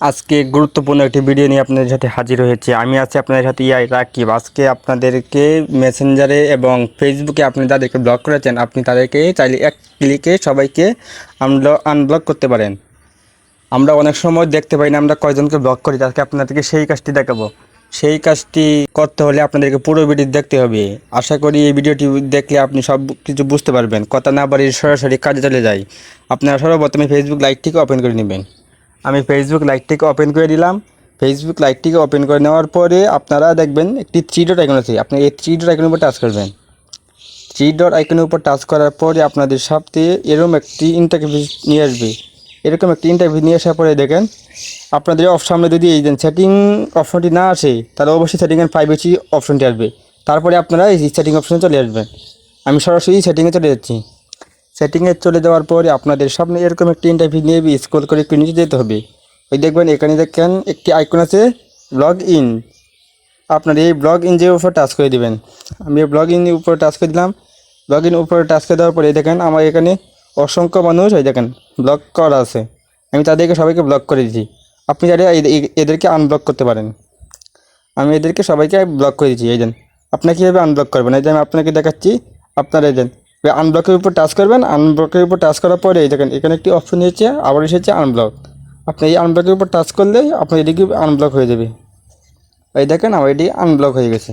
আজকে গুরুত্বপূর্ণ একটি ভিডিও নিয়ে আপনাদের সাথে হাজির হয়েছে। আমি আছি আপনাদের সাথে ইয়াই রাকিব। আজকে আপনাদেরকে মেসেঞ্জারে এবং ফেসবুকে আপনি যাদেরকে ব্লক করেছেন, আপনি তাদেরকে চাইলে এক ক্লিকে সবাইকে আনব্লক করতে পারেন। আমরা অনেক সময় দেখতে পাই না, আমরা কয়জনকে ব্লক করি আজকে আপনাদেরকে সেই কাজটি দেখাবো। সেই কাজটি করতে হলে আপনাদেরকে পুরো ভিডিও দেখতে হবে। আশা করি এই ভিডিওটি দেখলে আপনি সব কিছু বুঝতে পারবেন। কথা না বাড়ি সরাসরি কাজে চলে যাই। আপনারা সর্বপ্রথমে ফেসবুক লাইকটিকে ওপেন করে নেবেন। আমি ফেসবুক লাইটটিকে ওপেন করে দিলাম। ফেসবুক লাইটটিকে ওপেন করে নেওয়ার পরে আপনারা দেখবেন একটি থ্রি ডট আইকন আছে। আপনি এই থ্রি ডট আইকনের উপর টাচ করবেন। থ্রি ডট আইকনের উপর টাচ করার পরে আপনাদের সাথে এরকম একটি ইন্টারভিউ নিয়ে আসবে। এরকম একটি ইন্টারভিউ নিয়ে আসার পরে দেখেন, আপনাদের অফ সামনে যদি এই দেন সেটিং অপশনটি না আসে, তাহলে অবশ্যই সেটিংয়ের প্রাইভেসি অপশনটি আসবে। তারপরে আপনারা এই সেটিং অপশনে চলে আসবেন। আমি সরাসরি সেটিংয়ে চলে যাচ্ছি। সেটিংয়ে চলে যাওয়ার পরে আপনাদের সামনে এরকম একটি ইন্টারভিউ নিয়ে স্ক্রল করে একটু নিচে যেতে হবে। ওই দেখবেন এখানে দেখেন একটি আইকন আছে লগ ইন আপনার এই ব্লগ ইন যে উপর টাচ করে দিবেন। আমি ব্লগ ইন উপরে টাচ করে দিলাম। ব্লগ ইন উপরে টাচ করে দেওয়ার পরে দেখেন আমার এখানে অসংখ্য মানুষ ওই দেখেন ব্লক করা আছে। আমি তাদেরকে সবাইকে ব্লক করে দিচ্ছি আপনি এ- এদেরকে আনব্লক করতে পারেন। আমি এদেরকে সবাইকে ব্লক করে দিচ্ছি এই দেন। আপনাকে কীভাবে আনব্লক করবেন? এই যে আমি আপনাকে দেখাচ্ছি। আপনারা এই দেন আনব্লকের উপর টাচ করবেন আনব্লকের উপর টাচ করার পরে দেখেন, এখানে একটি অপশন এসেছে আবার এসেছে আনব্লক আপনি এই আনব্লকের উপর টাচ করলেই আপনার এদিকে আনব্লক হয়ে যাবে। এই দেখেন আমার এটি আনব্লক হয়ে গেছে।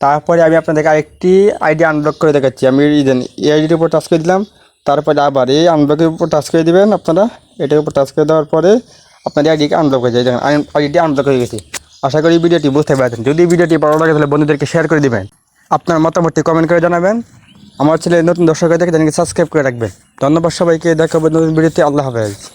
তারপরে আমি আপনাদেরকে আরেকটি আইডি আনব্লক করে দেখাচ্ছি। আমি এই দেন এই আইডির উপর টাচ করে দিলাম। তারপরে আবার এই আনব্লকের উপর টাচ করে দিবেন আপনারা। এটার উপর টাচ করে দেওয়ার পরে আপনার আইডিকে আনব্লক হয়ে যায়। দেখেন আইডিটি আনব্লক হয়ে গেছে। আশা করি ভিডিওটি বুঝতে পারছেন। যদি ভিডিওটি ভালো লাগে তাহলে বন্ধুদেরকে শেয়ার করে দিবেন। আপনার মতামতটি কমেন্ট করে জানাবেন। আমার ছেলে নতুন দর্শক দেখে তাদেরকে সাবস্ক্রাইব করে রাখবেন ধন্যবাদ সবাইকে দেখাবো নতুন ভিডিওতে। আল্লাহ হাফেজ।